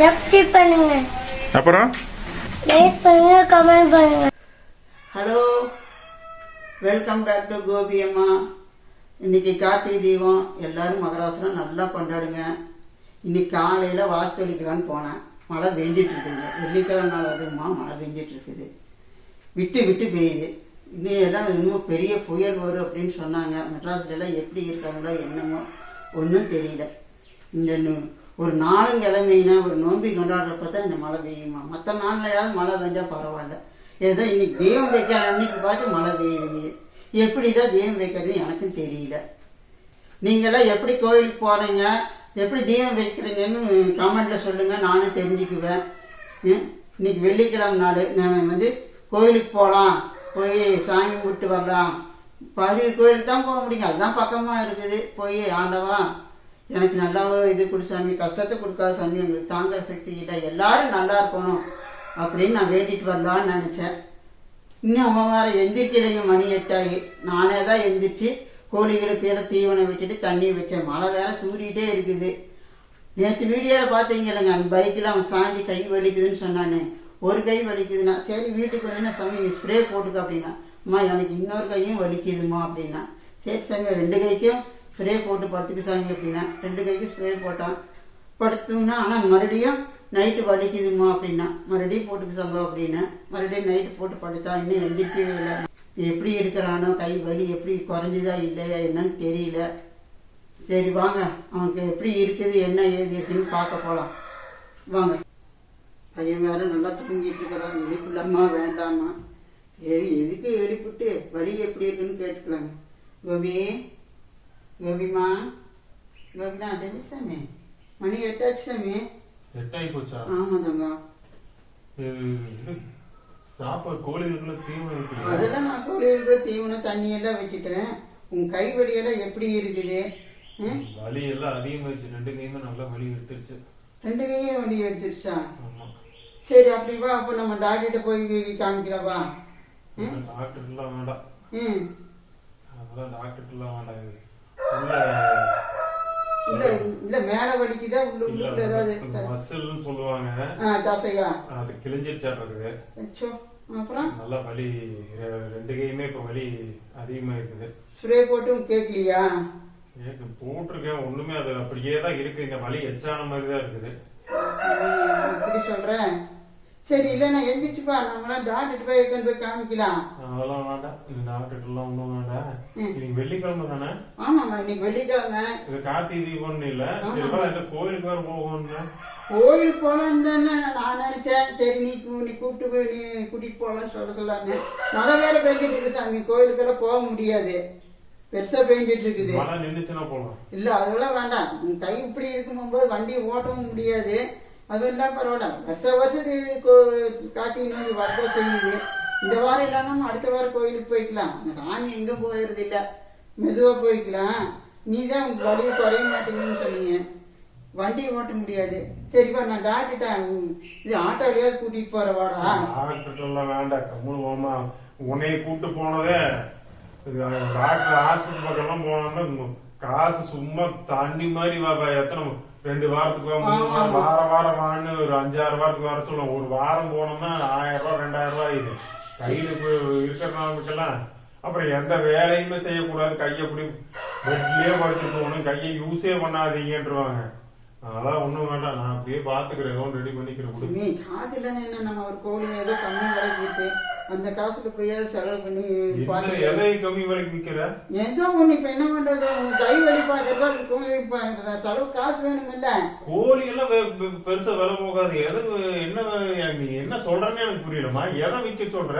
Subscribe பண்ணுங்க. அப்புறம்? Like பண்ணுங்க கமெண்ட் பண்ணுங்க. Hello welcome back to Gopi அம்மா இன்னைக்கு கார்த்திகை தீபம். எல்லாரும் மகராசனம் நல்லா கொண்டாடுங்க. இன்னைக்கு காலையில் வாசலிக்கலான்னு போனேன். மழை பெஞ்சிட்டு இருக்குங்க. வெள்ளிக்கிழமை நாள் அதுமா மழை பெஞ்சிட்டு இருக்குது. விட்டு விட்டு பெய்யுது. இன்னும் எல்லாம் இன்னும் பெரிய புயல் வரும் அப்படின்னு சொன்னாங்க. மெட்ராஸ்ல எல்லாம் எப்படி இருக்காங்களோ என்னமோ ஒன்றும் தெரியல. இந்த நு- ஒரு நாளும் கிழமைனா ஒரு நோம்பி கொண்டாடுறப்ப தான் இந்த மழை பெய்யுமா? மற்ற நாள்லையாவது மழை பெஞ்சால் பரவாயில்ல. ஏதோ இன்னைக்கு தெய்வம் வைக்கிற அன்னைக்கு பார்த்து மழை பெய்யுது. எப்படி தான் தெய்வம் வைக்கிறதுன்னு எனக்கும் தெரியல. நீங்களாம் எப்படி கோயிலுக்கு போகிறீங்க எப்படி தெய்வம் வைக்கிறீங்கன்னு கமெண்ட்டில் சொல்லுங்கள் நானும் தெரிஞ்சுக்குவேன். இன்னைக்கு வெள்ளிக்கிழமை நாள். நான் வந்து கோயிலுக்கு போகலாம் போய் சாமி கும்பிட்டு வரலாம். பாதி கோயிலுக்கு தான் போக முடியும். அதுதான் பக்கமாக இருக்குது. போய் ஆண்டவா. எனக்கு நல்லா இது கொடு சாமி கஷ்டத்தை கொடுக்காத சாமி எங்களுக்கு தாங்குற சக்தி இல்லை. எல்லாரும் நல்லா இருக்கணும் அப்படின்னு நான் வேண்டிட்டு வரலான்னு நினச்சேன். இன்னும் அம்மா வேற எந்திரிக்கலைங்க மணி எட்டாகி நானே தான் எந்திரிச்சு கோழிகளுக்கு கீழே தீவனம் வச்சுட்டு தண்ணி வச்சேன். மழை வேற தூரிகிட்டே இருக்குது. நேற்று வீடியோவில் பார்த்தீங்களேங்க அந்த பைக்கில் அவன் சாஞ்சி கை வலிக்குதுன்னு சொன்னானே. ஒரு கை வலிக்குதுன்னா சரி வீட்டுக்கு வந்து நான் சாமி ஸ்ப்ரே போட்டுக்க அப்படின்னா அம்மா எனக்கு இன்னொரு கையும் வலிக்குதுமா அப்படின்னா. சரி சாமி ரெண்டு கைக்கும் ஸ்ப்ரே போட்டு படுத்துக்க சாமி அப்படின்னா ரெண்டு கைக்கும் ஸ்ப்ரே போட்டான் படுத்தோம்னா ஆனால் மறுபடியும் நைட்டு வலிக்குதுமா அப்படின்னா மறுபடியும் போட்டுக்க சாங்க அப்படின்னா மறுபடியும் நைட்டு போட்டு படுத்தா இன்னும் எந்திரிக்கவே இல்லை. எப்படி இருக்கிறானோ கை வலி எப்படி குறைஞ்சுதா இல்லையா என்னன்னு தெரியல. சரி வாங்க. அவனுக்கு எப்படி இருக்குது என்ன ஏது இருக்குன்னு பார்க்க போகலாம் வாங்க. பையன் வேற நல்லா தூங்கிட்டு இருக்கிறான். எழுப்பிடலாமா வேண்டாமா? சரி எதுக்கு எழுப்பிட்டு வலி எப்படி இருக்குன்னு கேட்டுக்கலாங்க. கோபி அது என்ன சாமி? மணி சாமி. எட்டாயி போச்சா ஆமா இது இது சாப்பாடு கோழிகளுக்குள்ள தீவனம் அதெல்லாம் நான் கோழிகளுக்கு தீவனம் தண்ணி எல்லாம் வச்சுட்டேன். உன் கை வலியெல்லாம் எப்படி இருக்குது? வலி எல்லாம் அதிகமாயிடுச்சு. ரெண்டு கையுமே நல்லா வலி எடுத்துருச்சு. ரெண்டு கையும் வலி எடுத்துருச்சா? சரி அப்படி வா அப்போ நம்ம டாக்டர்கிட்ட போய் காமிக்கலாம் வா டாக்டர் எல்லாம் வேண்டாம். ம் அதெல்லாம் டாக்டர் எல்லாம் வேண்டாம். இல்ல இல்ல மேல வலிக்குதா? உள்ள உள்ள ஏதாவது மசில்னு சொல்லுவாங்க. ஆ தசையா? அது கிழிஞ்சிருச்சாட்டு அச்சோ அப்புறம்? நல்லா வலி ரெண்டு கையுமே இப்ப வலி அதிகமா இருக்குது ஸ்ப்ரே போட்டும் கேட்கலையா எனக்கு போட்டிருக்கேன். ஒண்ணுமே அது அப்படியே தான் இருக்கு. இந்த வலி எச்சான மாதிரி தான் இருக்குது இப்படி சொல்றேன்? சரி இல்ல நான் எந்திரிச்சுப்பா நம்மளாம் டாக்டர் போய் எடுத்துன்னு போய் காமிக்கலாம். அதெல்லாம் வேண்டாம். இந்த டாக்டர் எல்லாம் ஒண்ணும் வேண்டாம். இன்னைக்கு வெள்ளிக்கிழமை தானே? ஆமாம்மா இன்னைக்கு வெள்ளிக்கிழமை. இது கார்த்திகை தீபம்னு இல்ல. சரி வா, இந்த கோயிலுக்கு வேற போகணும்னு கோயிலுக்கு போகலான்னு தானே நான் நினைச்சேன். சரி நீ நீ கூப்பிட்டு போய் நீ கூட்டிட்டு போகலான்னு சொல்ல சொல்லாங்க மழை வேற பெஞ்சிட்டு இருக்கு சாமி. கோயிலுக்கெல்லாம் போக முடியாது. பெருசா பெஞ்சிட்டு இருக்குது. மழை நின்றுச்சுன்னா போகலாம் இல்ல அதெல்லாம் வேண்டாம். கை இப்படி இருக்கும்போது வண்டி ஓட்டவும் முடியாது. அது என்ன பரவாயில்ல. வருஷ வருஷத்துக்கு கோ- கார்த்திகை நோம்பி வரதான் செய்யுது. இந்த வாரம் இல்லைன்னா அடுத்த வாரம் கோயிலுக்கு போய்க்கலாம். அந்த சாமி எங்கும் போயிடுறது இல்லை மெதுவாக போய்க்கலாம். நீ தான் உங்க வலியை குறைய மாட்டேங்குதுன்னு சொன்னீங்க. வண்டி ஓட்ட முடியாது. சரிப்பா நான் டாக்டர்கிட்ட இது ஆட்டோலயாவது கூட்டிட்டு போற வாடா. டாக்டர் வேண்டாம் கம்முனு போமா உன்னைய கூப்பிட்டு போனதே டாக்டர் ஹாஸ்பிட்டல் பக்கம்லாம் போனோம்னா காசு சும்மா தண்ணி மாதிரி எத்தனை ரெண்டு வாரத்துக்கு வா, மூணு வாரம் வான்னு ஒரு அஞ்சாறு வாரத்துக்கு வர சொல்லுவோம். ஒரு வாரம் போனோம்னா ஆயிரம் ரூபாய் ரெண்டாயிரம் ரூபாய் இது கையில இப்ப இருக்கிறவங்களுக்கெல்லாம் அப்புறம் எந்த வேலையுமே செய்யக்கூடாது. கையை அப்படி பெட்லயே படுத்துட்டு போகணும். கையை யூஸே பண்ணாதீங்கன்றவாங்க. அதெல்லாம் ஒண்ணும் வேண்டாம். நான் அப்படியே பாத்துக்கிறேன் ஏதோ ரெடி பண்ணிக்கிறேன். நீ காசு இல்லைன்னு நம்ம ஒரு கோழி ஏதோ விலைக்கு விட்டு அந்த காசுக்கு போய் செலவு பண்ணி எதை கம்மி விலைக்கு விக்கிற ஏதோ ஒண்ணு இப்ப என்ன பண்றது? கை வலி பார்க்கறதா கோழி செலவு காசு வேணும் இல்ல கோழி எல்லாம் பெருசா விலை போகாது. எது என்ன நீ என்ன சொல்றேன்னு எனக்கு புரியலமா எதை விக்க சொல்ற?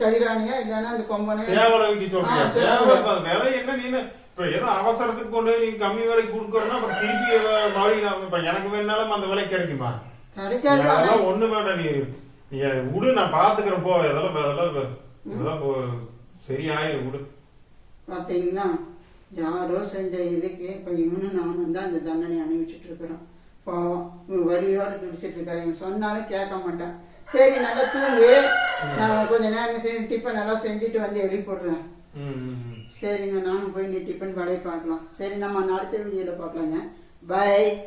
கதிராணியா இல்லைன்னா அந்த கொம்பனே சேவலை விக்க சொல்றியா? ஆ, சேவலை. விலை என்ன நீ இப்ப ஏதோ அவசரத்துக்கு கொண்டு போய் கம்மி விலைக்கு கொடுக்கறனா அப்புறம் திருப்பி மறுபடியும் எனக்கு வேணாலும் அந்த விலை கிடைக்குமா? கிடைக்காது. ஒண்ணு வேண்டாம் நீ. நீ விடு நான் பாத்துக்கிறேன் போ. இதெல்லாம் இதெல்லாம் இதெல்லாம் போ- சரியாயிரும் விடு. பாத்தீங்களா? யாரோ செஞ்ச இதுக்கு இப்ப இவனும் நானும் தான் இந்த தண்டனை அனுபவிச்சுட்டு இருக்கிறோம் பாவம். இவன் வழியோட துடிச்சிட்டு இருக்காரு இவன் சொன்னாலும் கேட்க மாட்டான். சரி நல்லா தூங்கு. நான் கொஞ்ச நேரம் டிஃபன் நல்லா செஞ்சுட்டு வந்து ம், ம். சரிங்க நானும் போய் நீ டிஃபன் கடையை பார்க்கலாம். சரி நம்ம அடுத்த வீடியோல பார்க்கலாங்க. பை